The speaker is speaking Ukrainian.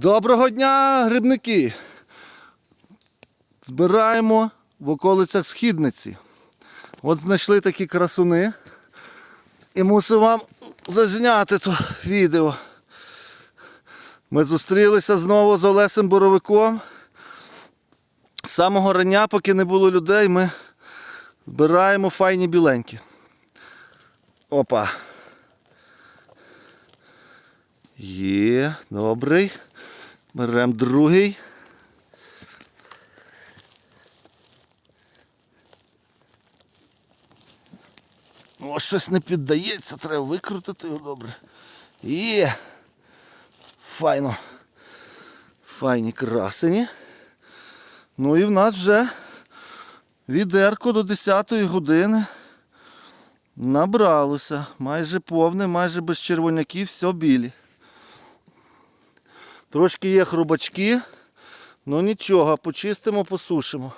Доброго дня, грибники! Збираємо в околицях східниці. От знайшли такі красуни. І мусив вам зазняти то відео. Ми зустрілися знову з Олесем Боровиком. З самого рання, поки не було людей, ми збираємо файні біленькі. Опа. Є, добрий. Беремо другий. О, щось не піддається, треба викрутити його добре. Є. Файно. Файні красені. Ну і в нас вже відерко до 10 години набралося. Майже повне, майже без червоняків, все білі. Трошки є хрубачки, ну нічого, почистимо, посушимо.